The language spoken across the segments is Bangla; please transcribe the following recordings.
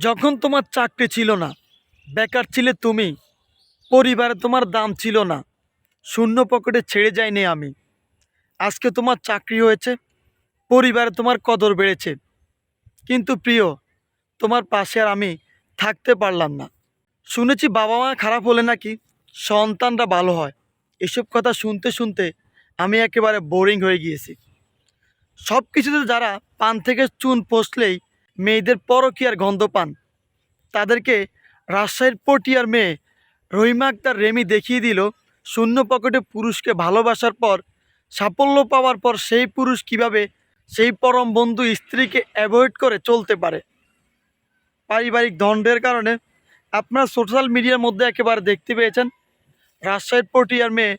যখন তোমার চাকরি ছিল না, বেকার ছিলে তুমি, পরিবারে তোমার দাম ছিল না, শূন্য পকেটে ছেড়ে যাইনি আমি। আজকে তোমার চাকরি হয়েছে, পরিবারে তোমার কদর বেড়েছে। কিন্তু প্রিয়, তোমার পাশে আর আমি থাকতে পারলাম না। শুনেছি বাবা মা খারাপ হলে নাকি সন্তানরা ভালো হয়। এসব কথা শুনতে শুনতে আমি একেবারে বোরিং হয়ে গিয়েছি। সব কিছুতে যারা পান থেকে চুন পষলেই মেয়েদের পরকীয়ার গন্ধ পান। তাদেরকে রাজশাহীর পটিয়ার মেয়ে রহিমা আক্তার রেমি দেখিয়ে দিল, শূন্য পকেটে পুরুষকে ভালোবাসার পর, সাফল্য পাওয়ার পর সেই পুরুষ কীভাবে সেই পরম বন্ধু স্ত্রীকে অ্যাভয়েড করে চলতে পারে। পারিবারিক দণ্ডের কারণে আপনার সোশ্যাল মিডিয়ার মধ্যে একেবারে দেখতে পেয়েছেন, রাজশাহীর পটিয়ার মেয়ে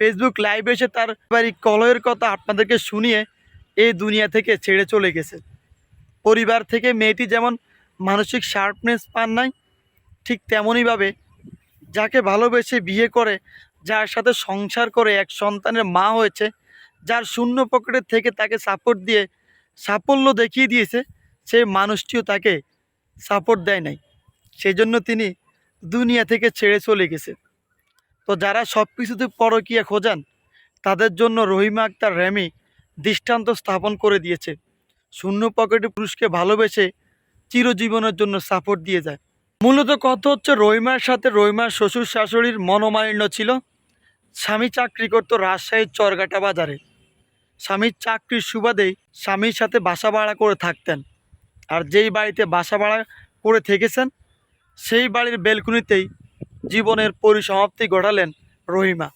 ফেসবুক লাইভে এসে তার পারিবারিক কলহের কথা আপনাদেরকে শুনিয়ে এই দুনিয়া থেকে ছেড়ে চলে গেছে। পরিবার থেকে মেয়েটি যেমন মানসিক শার্পনেস পান নাই, ঠিক তেমনইভাবে যাকে ভালোবেসে বিয়ে করে, যার সাথে সংসার করে এক সন্তানের মা হয়েছে, যার শূন্য পকেটের থেকে তাকে সাপোর্ট দিয়ে, সাফল্য দেখিয়ে দিয়েছে সেই মানুষটিও তাকে সাপোর্ট দেয় নাই। সেই জন্য তিনি দুনিয়া থেকে ছেড়ে চলে গেছে। তো যারা সব কিছুতে পরকিয়া খোঁজান, তাদের জন্য রহিমা আক্তার র্যামি দৃষ্টান্ত স্থাপন করে দিয়েছে। শূন্য পকেটে পুরুষকে ভালোবেসে চিরজীবনের জন্য সাপোর্ট দিয়ে যায়। মূলত কথা হচ্ছে রহিমার সাথে রহিমার শ্বশুর শাশুড়ির মনোমালিন্য ছিল। স্বামী চাকরি করতো রাজশাহীর চরগাটা বাজারে। স্বামীর চাকরির সুবাদেই স্বামীর সাথে বাসা ভাড়া করে থাকতেন। আর যেই বাড়িতে বাসা ভাড়া করে থেকেছেন, সেই বাড়ির বেলকুনিতেই জীবনের পরিসমাপ্তি ঘটালেন রহিমা।